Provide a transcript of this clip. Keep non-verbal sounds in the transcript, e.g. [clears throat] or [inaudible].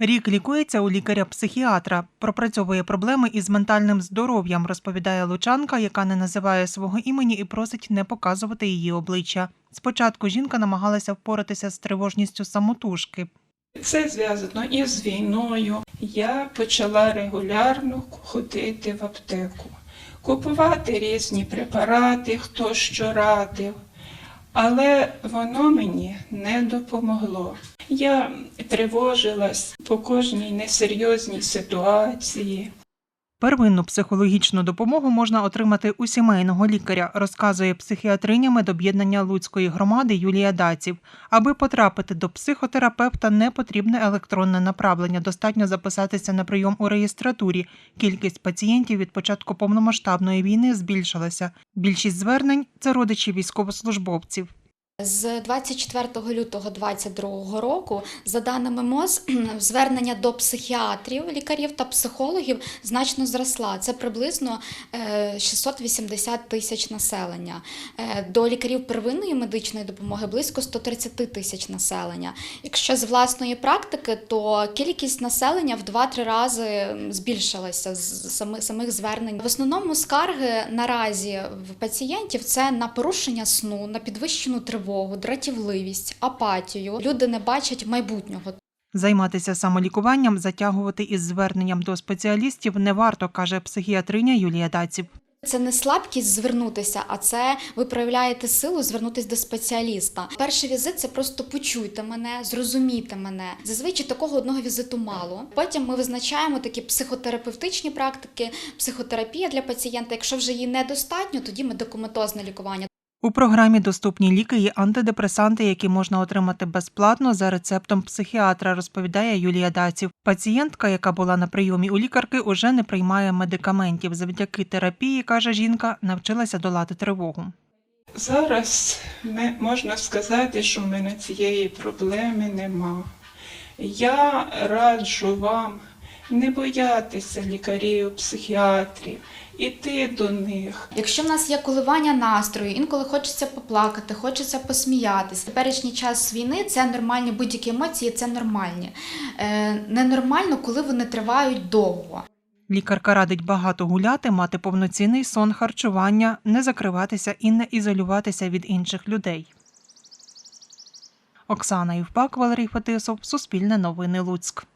Рік лікується у лікаря-психіатра, пропрацьовує проблеми із ментальним здоров'ям, розповідає лучанка, яка не називає свого імені і просить не показувати її обличчя. Спочатку жінка намагалася впоратися з тривожністю самотужки. Це зв'язано із війною. Я почала регулярно ходити в аптеку, купувати різні препарати, хто що радив. Але воно мені не допомогло. Я тривожилась по кожній несерйозній ситуації. Первинну психологічну допомогу можна отримати у сімейного лікаря, розказує психіатриня медоб'єднання Луцької громади Юлія Даців. Аби потрапити до психотерапевта, не потрібне електронне направлення. Достатньо записатися на прийом у реєстратурі. Кількість пацієнтів від початку повномасштабної війни збільшилася. Більшість звернень це родичі військовослужбовців. З 24 лютого 2022 року, за даними МОЗ, [clears throat] звернення до психіатрів, лікарів та психологів значно зросла. Це приблизно е, 680 тисяч населення. Е, До лікарів первинної медичної допомоги близько 130 тисяч населення. Якщо з власної практики, то кількість населення в 2-3 рази збільшилася з самих звернень. В основному скарги наразі в пацієнтів це на порушення сну, на підвищену тривогу, дратівливість, апатію. Люди не бачать майбутнього. Займатися самолікуванням, затягувати із зверненням до спеціалістів не варто, каже психіатриня Юлія Даців. Це не слабкість звернутися, а це ви проявляєте силу звернутися до спеціаліста. Перший візит це просто почуйте мене, зрозумійте мене. Зазвичай такого одного візиту мало. Потім ми визначаємо такі психотерапевтичні практики, психотерапія для пацієнта. Якщо вже її недостатньо, тоді медикаментозне лікування. У програмі доступні ліки є антидепресанти, які можна отримати безплатно за рецептом психіатра, розповідає Юлія Даців. Пацієнтка, яка була на прийомі у лікарки, уже не приймає медикаментів. Завдяки терапії, каже жінка, навчилася долати тривогу. Зараз ми, можна сказати, що в мене цієї проблеми нема. Я раджу вам не боятися лікарів, психіатрів, іти до них. Якщо в нас є коливання настрою, інколи хочеться поплакати, хочеться посміятися. Теперішній час війни це нормальні будь-які емоції, це нормальні. Е, ненормально, коли вони тривають довго. Лікарка радить багато гуляти, мати повноцінний сон, харчування, не закриватися і не ізолюватися від інших людей. Оксана Євпак, Валерій Фетисов, Суспільне новини Луцьк.